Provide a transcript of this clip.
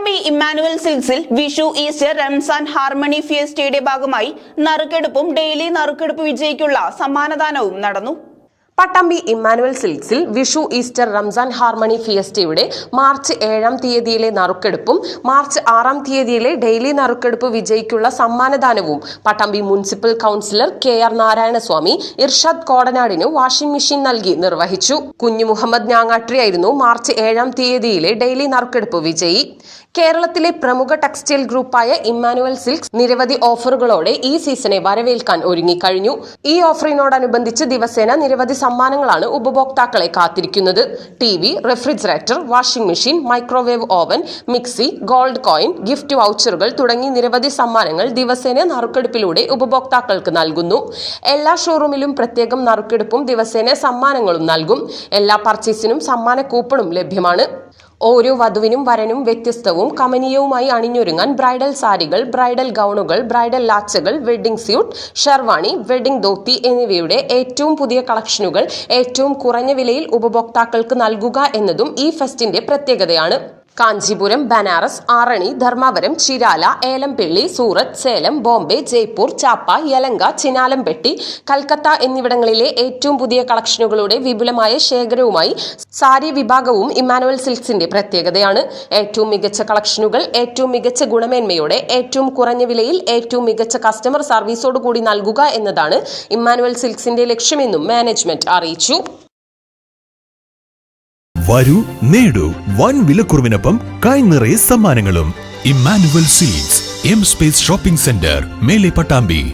Pattambi Emmanuel സിൽസിൽ Vishu Easter Ramzan harmony ഫിയസ്റ്റയുടെ ഭാഗമായി നറുക്കെടുപ്പും ഡെയിലി നറുക്കെടുപ്പ് വിജയിക്കുള്ള സമ്മാനദാനവും നടന്നു. പട്ടാമ്പി ഇമ്മാനുവൽ സിൽക്സിൽ വിഷു ഈസ്റ്റർ റംസാൻ ഹാർമണി ഫിയസ്റ്റയുടെ മാർച്ച് ഏഴാം തീയതിയിലെ നറുക്കെടുപ്പും മാർച്ച് ആറാം തീയതിയിലെ ഡെയിലി നറുക്കെടുപ്പ് വിജയിക്കുള്ള സമ്മാനദാനവും Pattambi municipal councillor K R Narayanaswamy Irshad കോടനാടിന് washing machine നൽകി നിർവഹിച്ചു. കുഞ്ഞു മുഹമ്മദ് ഞാങ്ങാട്രിയായിരുന്നു മാർച്ച് ഏഴാം തീയതിയിലെ ഡെയിലി നറുക്കെടുപ്പ് വിജയി. കേരളത്തിലെ പ്രമുഖ ടെക്സ്റ്റൈൽ ഗ്രൂപ്പായ ഇമ്മാനുവൽ സിൽക്സ് നിരവധി ഓഫറുകളോടെ ഈ സീസണെ വരവേൽക്കാൻ ഒരുങ്ങിക്കഴിഞ്ഞു. ഈ ഓഫറിനോടനുബന്ധിച്ച് ദിവസേന നിരവധി സമ്മാനങ്ങളാണ് ഉപഭോക്താക്കളെ കാത്തിരിക്കുന്നത്. T V refrigerator washing machine microwave oven mixie gold coin gift വൗച്ചറുകൾ തുടങ്ങി നിരവധി സമ്മാനങ്ങൾ ദിവസേന നറുക്കെടുപ്പിലൂടെ ഉപഭോക്താക്കൾക്ക് നൽകുന്നു. എല്ലാ ഷോറൂമിലും പ്രത്യേകം നറുക്കെടുപ്പും ദിവസേന സമ്മാനങ്ങളും നൽകും. എല്ലാ പർച്ചേസിനും സമ്മാന കൂപ്പണും ലഭ്യമാണ്. ഓരോ വധുവിനും വരനും വ്യത്യസ്തവും കമനീയവുമായി അണിഞ്ഞൊരുങ്ങാൻ ബ്രൈഡൽ സാരികൾ ബ്രൈഡൽ ഗൗണുകൾ bridal ലാച്ചകൾ wedding suit sherwani wedding dhoti എന്നിവയുടെ ഏറ്റവും പുതിയ കളക്ഷനുകൾ ഏറ്റവും കുറഞ്ഞ വിലയിൽ ഉപഭോക്താക്കൾക്ക് നൽകുക എന്നതും ഈ ഫെസ്റ്റിന്റെ പ്രത്യേകതയാണ്. കാഞ്ചീപുരം ബനാറസ് ആറണി ധർമാവരം ചിരാല ഏലംപിള്ളി സൂറത്ത് സേലം ബോംബെ ജയ്പൂർ ചാപ്പ യലങ്ക ചിനാലംപെട്ടി കൽക്കത്ത എന്നിവിടങ്ങളിലെ ഏറ്റവും പുതിയ കളക്ഷനുകളുടെ വിപുലമായ ശേഖരവുമായി സാരി വിഭാഗവും ഇമാനുവൽ സിൽക്സിന്റെ പ്രത്യേകതയാണ്. ഏറ്റവും മികച്ച കളക്ഷനുകൾ ഏറ്റവും മികച്ച ഗുണമേന്മയോടെ ഏറ്റവും കുറഞ്ഞ വിലയിൽ ഏറ്റവും മികച്ച കസ്റ്റമർ സർവീസോടുകൂടി നൽകുക എന്നതാണ് ഇമ്മാനുവൽ സിൽക്സിന്റെ ലക്ഷ്യമെന്നും മാനേജ്മെന്റ് അറിയിച്ചു. വരൂ നേടൂ. വൻ വിലക്കുറവിനൊപ്പം കൈനിറയെ സമ്മാനങ്ങളും. Emmanuel silks M space shopping centre മേലെ പട്ടാമ്പി.